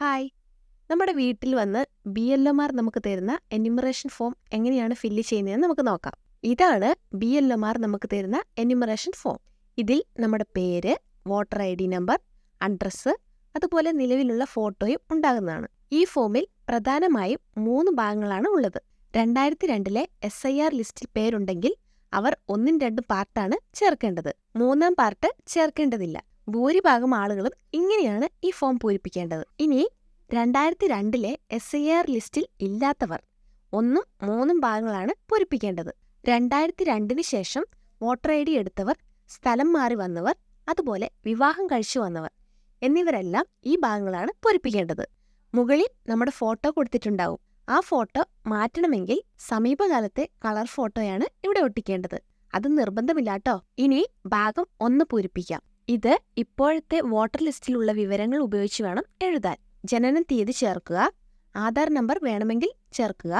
Hi. നമ്മുടെ വീട്ടിൽ വന്ന് ബി എൽ ഒമാർ നമുക്ക് തരുന്ന എന്യൂമറേഷൻ ഫോം എങ്ങനെയാണ് ഫില്ല് ചെയ്യുന്നതെന്ന് നമുക്ക് നോക്കാം. ഇതാണ് ബി എൽ ഒമാർ നമുക്ക് തരുന്ന എന്യൂമറേഷൻ ഫോം ഇതിൽ നമ്മുടെ പേര് voter I D number address അതുപോലെ നിലവിലുള്ള ഫോട്ടോയും ഉണ്ടാകുന്നതാണ്. ഈ ഫോമിൽ പ്രധാനമായും മൂന്ന് ഭാഗങ്ങളാണ് ഉള്ളത്. രണ്ടായിരത്തി രണ്ടിലെ എസ് ഐ ആർ ലിസ്റ്റിൽ പേരുണ്ടെങ്കിൽ അവർ ഒന്നും രണ്ടും പാർട്ടാണ് ചേർക്കേണ്ടത്. മൂന്നാം പാർട്ട് ചേർക്കേണ്ടതില്ല. ഭൂരിഭാഗം ആളുകളും ഇങ്ങനെയാണ് ഈ ഫോം പൂരിപ്പിക്കേണ്ടത്. ഇനി രണ്ടായിരത്തി രണ്ടിലെ എസ് ഐ ആർ ലിസ്റ്റിൽ ഇല്ലാത്തവർ ഒന്നും മൂന്നും ഭാഗങ്ങളാണ് പൂരിപ്പിക്കേണ്ടത്. രണ്ടായിരത്തി രണ്ടിന് ശേഷം വോട്ടർ ഐ ഡി എടുത്തവർ സ്ഥലം മാറി വന്നവർ അതുപോലെ വിവാഹം കഴിച്ചു വന്നവർ എന്നിവരെല്ലാം ഈ ഭാഗങ്ങളാണ് പൂരിപ്പിക്കേണ്ടത്. മുകളിൽ നമ്മുടെ ഫോട്ടോ കൊടുത്തിട്ടുണ്ടാവും. ആ ഫോട്ടോ മാറ്റണമെങ്കിൽ സമീപകാലത്തെ കളർ ഫോട്ടോയാണ് ഇവിടെ ഒട്ടിക്കേണ്ടത്. അത് നിർബന്ധമില്ലാട്ടോ. ഇനി ഭാഗം ഒന്ന് പൂരിപ്പിക്കാം. ഇത് ഇപ്പോഴത്തെ വോട്ടർ ലിസ്റ്റിലുള്ള വിവരങ്ങൾ ഉപയോഗിച്ച് വേണം എഴുതാൻ. ജനന തീയതി ചേർക്കുക. ആധാർ നമ്പർ വേണമെങ്കിൽ ചേർക്കുക.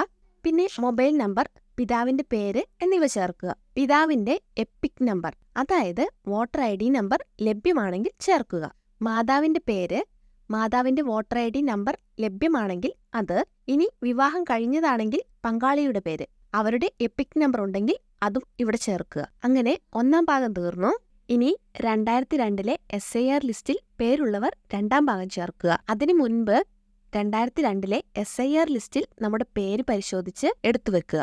പിന്നെ മൊബൈൽ നമ്പർ പിതാവിന്റെ പേര് എന്നിവ ചേർക്കുക. പിതാവിന്റെ എപ്പിക് നമ്പർ അതായത് വോട്ടർ ഐ ഡി നമ്പർ ലഭ്യമാണെങ്കിൽ ചേർക്കുക. മാതാവിന്റെ പേര് മാതാവിന്റെ വോട്ടർ ഐ ഡി നമ്പർ ലഭ്യമാണെങ്കിൽ അത്. ഇനി വിവാഹം കഴിഞ്ഞതാണെങ്കിൽ പങ്കാളിയുടെ പേര്. അവരുടെ എപ്പിക് നമ്പർ ഉണ്ടെങ്കിൽ അതും ഇവിടെ ചേർക്കുക. അങ്ങനെ ഒന്നാം ഭാഗം തീർന്നു. ഇനി രണ്ടായിരത്തി രണ്ടിലെ എസ് ഐ ആർ ലിസ്റ്റിൽ പേരുള്ളവർ രണ്ടാം ഭാഗം ചേർക്കുക. അതിനു മുൻപ് രണ്ടായിരത്തി രണ്ടിലെ എസ് ഐ ആർ ലിസ്റ്റിൽ നമ്മുടെ പേര് പരിശോധിച്ച് എടുത്തു വെക്കുക.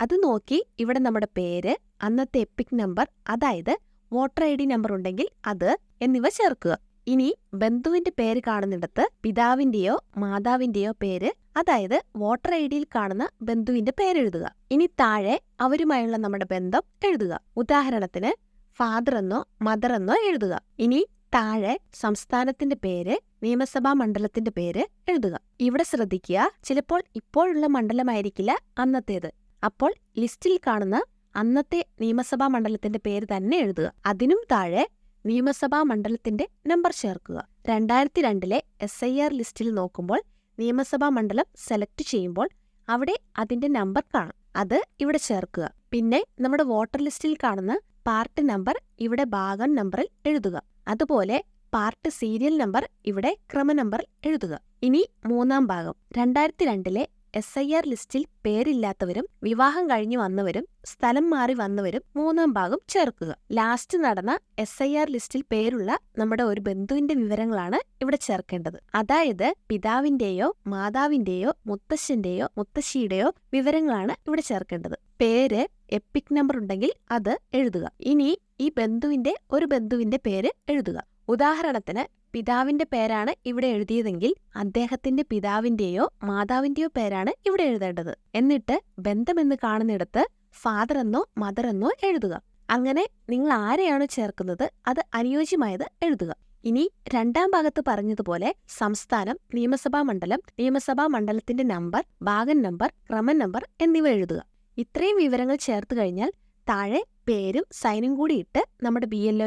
അത് നോക്കി ഇവിടെ നമ്മുടെ പേര് അന്നത്തെ എപ്പിക് നമ്പർ അതായത് വോട്ടർ ഐ ഡി നമ്പർ ഉണ്ടെങ്കിൽ അത് എന്നിവ ചേർക്കുക. ഇനി ബന്ധുവിന്റെ പേര് കാണുന്നിടത്ത് പിതാവിന്റെയോ മാതാവിന്റെയോ പേര് അതായത് വോട്ടർ ഐ ഡിയിൽ കാണുന്ന ബന്ധുവിന്റെ പേരെഴുതുക ഇനി താഴെ അവരുമായുള്ള നമ്മുടെ ബന്ധം എഴുതുക. ഉദാഹരണത്തിന് ഫാദർ എന്നോ മദർ എന്നോ എഴുതുക. ഇനി താഴെ സംസ്ഥാനത്തിന്റെ പേര് നിയമസഭാ മണ്ഡലത്തിന്റെ പേര് എഴുതുക. ഇവിടെ ശ്രദ്ധിക്കുക ചിലപ്പോൾ ഇപ്പോഴുള്ള മണ്ഡലമായിരിക്കില്ല അന്നത്തേത്. അപ്പോൾ ലിസ്റ്റിൽ കാണുന്ന അന്നത്തെ നിയമസഭാ മണ്ഡലത്തിന്റെ പേര് തന്നെ എഴുതുക. അതിനും താഴെ നിയമസഭാ മണ്ഡലത്തിന്റെ നമ്പർ ചേർക്കുക. രണ്ടായിരത്തി രണ്ടിലെ എസ് ഐ ആർ ലിസ്റ്റിൽ നോക്കുമ്പോൾ നിയമസഭാ മണ്ഡലം സെലക്ട് ചെയ്യുമ്പോൾ അവിടെ അതിന്റെ നമ്പർ കാണാം. അത് ഇവിടെ ചേർക്കുക. പിന്നെ നമ്മുടെ വോട്ടർ ലിസ്റ്റിൽ കാണുന്ന പാർട്ട് നമ്പർ ഇവിടെ ഭാഗം നമ്പറിൽ എഴുതുക. അതുപോലെ പാർട്ട് സീരിയൽ നമ്പർ ഇവിടെ ക്രമ നമ്പർ എഴുതുക. ഇനി മൂന്നാം ഭാഗം. രണ്ടായിരത്തി രണ്ടിലെ എസ് ഐ ആർ ലിസ്റ്റിൽ പേരില്ലാത്തവരും വിവാഹം കഴിഞ്ഞു വന്നവരും സ്ഥലം മാറി വന്നവരും മൂന്നാം ഭാഗം ചേർക്കുക. ലാസ്റ്റ് നടന്ന എസ് ഐ ആർ ലിസ്റ്റിൽ പേരുള്ള നമ്മുടെ ഒരു ബന്ധുവിന്റെ വിവരങ്ങളാണ് ഇവിടെ ചേർക്കേണ്ടത്. അതായത് പിതാവിന്റെയോ മാതാവിന്റെയോ മുത്തശ്ശന്റെയോ മുത്തശ്ശിയുടെയോ വിവരങ്ങളാണ് ഇവിടെ ചേർക്കേണ്ടത്. പേര് എപ്പിക് നമ്പർ ഉണ്ടെങ്കിൽ അത് എഴുതുക. ഇനി ഈ ബന്ധുവിന്റെ ഒരു ബന്ധുവിന്റെ പേര് എഴുതുക. ഉദാഹരണത്തിന് പിതാവിന്റെ പേരാണ് ഇവിടെ എഴുതിയതെങ്കിൽ അദ്ദേഹത്തിന്റെ പിതാവിന്റെയോ മാതാവിന്റെയോ പേരാണ് ഇവിടെ എഴുതേണ്ടത്. എന്നിട്ട് ബന്ധമെന്ന് കാണുന്നിടത്ത് ഫാദർ എന്നോ മദർ എന്നോ എഴുതുക. അങ്ങനെ നിങ്ങൾ ആരെയാണോ ചേർക്കുന്നത് അത് അനുയോജ്യമായത് എഴുതുക. ഇനി രണ്ടാം ഭാഗത്ത് പറഞ്ഞതുപോലെ സംസ്ഥാനം നിയമസഭാ മണ്ഡലം നിയമസഭാ മണ്ഡലത്തിന്റെ നമ്പർ ഭാഗൻ നമ്പർ ക്രമൻ നമ്പർ എന്നിവ എഴുതുക. ഇത്രയും വിവരങ്ങൾ ചേർത്ത് കഴിഞ്ഞാൽ താഴെ പേരും സൈനും കൂടി ഇട്ട് നമ്മുടെ ബി എൽ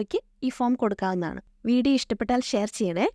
ഈ ഫോം കൊടുക്കാവുന്നതാണ്. വീഡിയോ ഇഷ്ടപ്പെട്ടാൽ ഷെയർ ചെയ്യണേ.